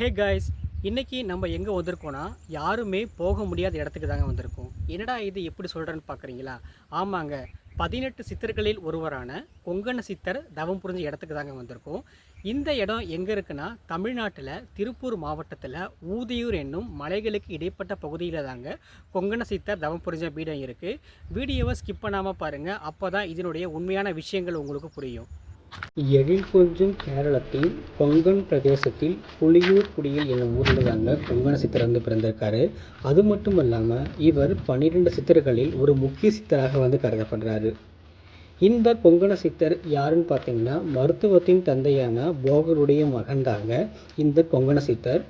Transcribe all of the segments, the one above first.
Hey guys இன்றைக்கி நம்ம எங்கே வந்திருக்கோன்னா யாருமே போக முடியாத இடத்துக்கு தாங்க வந்திருக்கோம். என்னடா இது எப்படி சொல்கிறேன்னு பார்க்குறீங்களா ஆமாங்க பதினெட்டு சித்தர்களில் ஒருவரான கொங்கண சித்தர் தவம் புரிஞ்ச இடத்துக்கு தாங்க வந்திருக்கோம். இந்த இடம் எங்கே இருக்குன்னா தமிழ்நாட்டில் திருப்பூர் மாவட்டத்தில் ஊதியூர் என்னும் மலைகளுக்கு இடைப்பட்ட பகுதியில் தாங்க கொங்கண சித்தர் தவம் புரிஞ்ச பீடம் இருக்குது வீடியோவை ஸ்கிப் பண்ணாமல் பாருங்கள் அப்போ தான் இதனுடைய உண்மையான விஷயங்கள் உங்களுக்கு புரியும். எழில் கொஞ்சும் கேரளத்தின் கொங்கன் பிரதேசத்தில் புலியூர் குடியில் என்னும் ஊரில் தாங்க கொங்கண சித்தர் வந்து பிறந்திருக்காரு. அது மட்டும் இல்லாமல் இவர் பன்னிரெண்டு சித்தர்களில் ஒரு முக்கிய சித்தராக வந்து கருதப்படுறாரு. இந்த கொங்கண சித்தர் யாருன்னு பார்த்தீங்கன்னா மருத்துவத்தின் தந்தையான போகருடைய மகன்தாங்க இந்த கொங்கண சித்தர்.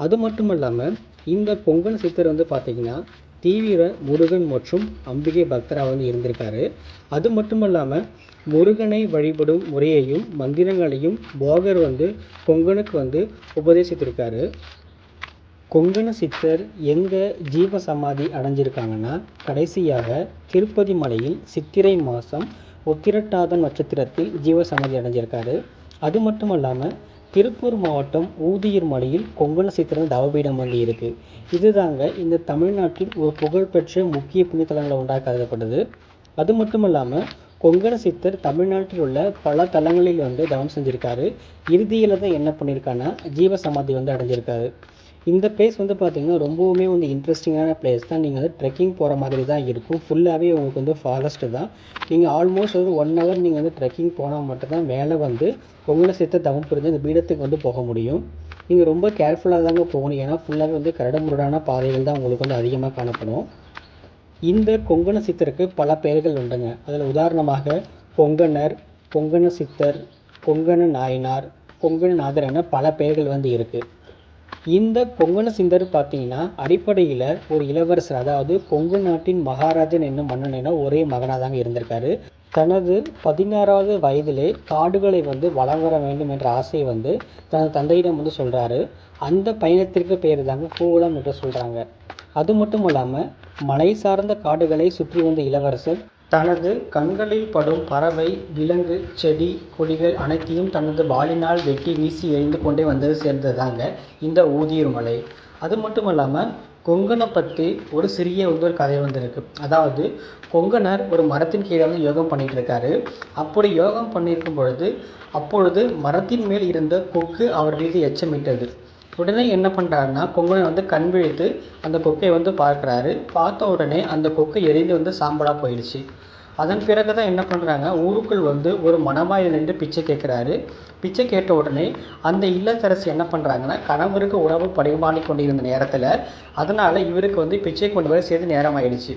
அது மட்டும் இல்லாமல் இந்த கொங்கண சித்தர் வந்து பார்த்தீங்கன்னா தீவிர முருகன் மற்றும் அம்பிகை பக்தராக வந்து இருந்திருக்காரு. அது மட்டும் இல்லாமல் முருகனை வழிபடும் முறையையும் மந்திரங்களையும் போகர் வந்து கொங்கனுக்கு வந்து உபதேசித்திருக்காரு. கொங்கண சித்தர் எங்கே ஜீவ சமாதி அடைஞ்சிருக்காங்கன்னா கடைசியாக திருப்பதி மலையில் சித்திரை மாதம் உத்திரட்டாத நட்சத்திரத்தில் ஜீவ சமாதி அடைஞ்சிருக்காரு. அது மட்டும் இல்லாமல் திருப்பூர் மாவட்டம் ஊதியூர் மலையில் கொங்கண சித்திரன் தவபீடம் வந்து இருக்குது இதுதாங்க இந்த தமிழ்நாட்டில் ஒரு புகழ்பெற்ற முக்கிய புண்ணியத்தலங்களை ஒன்றாக கருதப்படுது அது மட்டும் இல்லாமல் கொங்கண சித்தர் தமிழ்நாட்டில் உள்ள பல தலங்களில் வந்து தவம் செஞ்சுருக்காரு. இறுதியில் தான் என்ன பண்ணியிருக்காருன்னா ஜீவ சமாதி வந்து அடைஞ்சிருக்காரு. இந்த பிளேஸ் வந்து பார்த்தீங்கன்னா ரொம்பவுமே வந்து இன்ட்ரெஸ்டிங்கான பிளேஸ் தான். நீங்கள் வந்து ட்ரெக்கிங் போகிற மாதிரி தான் இருக்கும். ஃபுல்லாகவே உங்களுக்கு வந்து ஃபாரஸ்ட்டு தான். நீங்கள் ஆல்மோஸ்ட் வந்து ஒன் ஹவர் நீங்கள் வந்து ட்ரெக்கிங் போனால் மட்டும்தான் மேலே வந்து கொங்கண சித்தர் தவம் புரிஞ்சு அந்த பீடத்துக்கு வந்து போக முடியும். நீங்கள் ரொம்ப கேர்ஃபுல்லாக தாங்க போகணும். ஏன்னா ஃபுல்லாகவே வந்து கரடுமுரடான பாதைகள் தான் உங்களுக்கு வந்து அதிகமாக காணப்படும். இந்த கொங்கண சித்தருக்கு பல பெயர்கள் உண்டுங்க. அதில் உதாரணமாக கொங்கணர் கொங்கண சித்தர் கொங்கண நாயனார் கொங்கணநாதர் என பல பெயர்கள் வந்து இருக்குது இந்த கொங்கண சிந்தர் பார்த்தீங்கன்னா அடிப்படையில் ஒரு இளவரசர் அதாவது கொங்கு நாட்டின் மகாராஜன் என்னும் மன்னன் ஒரே மகனாக தாங்க இருந்திருக்காரு. தனது பதினாறாவது வயதிலே காடுகளை வந்து வளம் வர வேண்டும் என்ற ஆசையை வந்து தனது தந்தையிடம் வந்து சொல்கிறாரு அந்த பயணத்திற்கு பேர் தாங்க பூவலம் என்று சொல்கிறாங்க அது மட்டும் இல்லாமல் மலை சார்ந்த காடுகளை சுற்றி வந்த இளவரசர் தனது கண்களில் படும் பறவை விலங்கு செடி கொடிகள் அனைத்தையும் தனது வாளினால் வெட்டி வீசி எறிந்து கொண்டே வந்து சேர்ந்ததாங்க இந்த ஊதியூர் மலை அது மட்டும் இல்லாமல் கொங்கனை பற்றி ஒரு சிறிய வந்து ஒரு கதை வந்திருக்கு. அதாவது கொங்கனர் ஒரு மரத்தின் கீழே வந்து யோகம் பண்ணிகிட்டு இருக்காரு அப்படி யோகம் பண்ணியிருக்கும் பொழுது அப்பொழுது மரத்தின் மேல் இருந்த கொக்கு அவர் மீது எச்சமிட்டது. உடனே என்ன பண்ணுறாருன்னா கொங்கனை வந்து கண் விழித்து அந்த கொக்கையை வந்து பார்க்குறாரு. பார்த்த உடனே அந்த கொக்கை எரிந்து வந்து சாம்பலாக போயிடுச்சு. அதன் பிறகு தான் என்ன பண்ணுறாங்க ஊருக்குள் வந்து ஒரு மணவாயில் நின்று பிச்சை கேட்குறாரு. பிச்சை கேட்ட உடனே அந்த இல்லத்தரசி என்ன பண்ணுறாங்கன்னா கணவருக்கு உணவு பரிமாறி கொண்டிருந்த நேரத்தில் அதனால் இவருக்கு வந்து பிச்சை கொண்டு வர சேர்த்து நேரம் ஆயிடுச்சு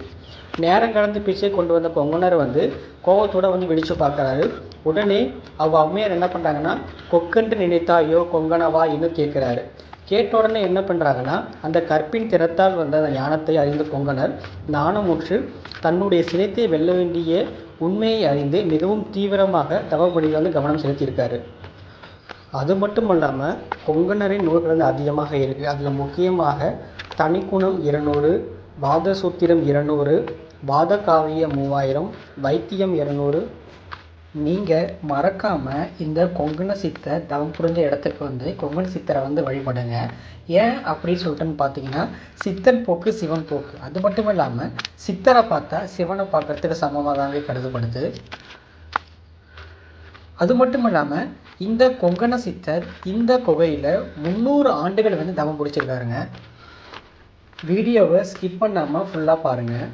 நேரம் கடந்து பிச்சை கொண்டு வந்த கொங்கனர் வந்து கோபத்தோடு வந்து விழிச்சு பார்க்குறாரு. உடனே அவள் அம்மையார் என்ன பண்ணுறாங்கன்னா கொக்கென்று நினைத்தாயோ கொங்கனவா? இன்னும் கேட்குறாரு. கேட்ட உடனே என்ன பண்ணுறாங்கன்னா அந்த கற்பின் திறத்தால் வந்த அந்த ஞானத்தை அறிந்த கொங்கணர் நாணமுற்று தன்னுடைய சினத்தை வெல்ல வேண்டிய உண்மையை அறிந்து மிகவும் தீவிரமாக தவப்படியில் வந்து கவனம் செலுத்தியிருக்காரு. அது மட்டும் இல்லாமல் கொங்கணரின் நூல்கள் வந்து அதிகமாக இருக்குது அதில் முக்கியமாக தனிக்குணம் இருநூறு வாதசூத்திரம் இருநூறு வாதகாவிய மூவாயிரம் வைத்தியம் இருநூறு நீங்கள் மறக்காமல் இந்த கொங்கண சித்தர் தவம் புரிஞ்ச இடத்துக்கு வந்து கொங்கண சித்தரை வந்து வழிபடுங்க. ஏன் அப்படின்னு சொல்லிட்டுன்னு பார்த்தீங்கன்னா சித்தன் போக்கு சிவன் போக்கு. அது மட்டும் இல்லாமல் சித்தரை பார்த்தா சிவனை பார்க்கறதுக்கு சமமாக தாங்க கருதப்படுது. அது மட்டும் இல்லாமல் இந்த கொங்கண சித்தர் இந்த குகையில் முந்நூறு ஆண்டுகள் வந்து தவம் பிடிச்சிருக்காருங்க. வீடியோவை ஸ்கிப் பண்ணாமல் ஃபுல்லாக பாருங்கள்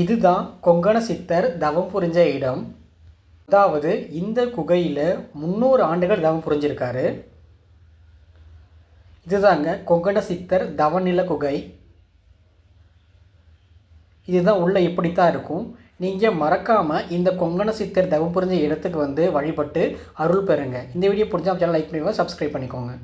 இதுதான் கொங்கண சித்தர் தவம் புரிஞ்ச இடம். அதாவது இந்த குகையில் முந்நூறு ஆண்டுகள் தவம் புரிஞ்சிருக்காரு. இதுதாங்க கொங்கண சித்தர் தவநில குகை. இதுதான் உள்ளே இப்படித்தான் இருக்கும். நீங்கள் மறக்காமல் இந்த கொங்கண சித்தர் தவம் புரிஞ்ச இடத்துக்கு வந்து வழிபட்டு அருள் பெறுங்க. இந்த வீடியோ பிடிச்சா சேனல் லைக் பண்ணிக்கோங்க சப்ஸ்கிரைப் பண்ணிக்கோங்க.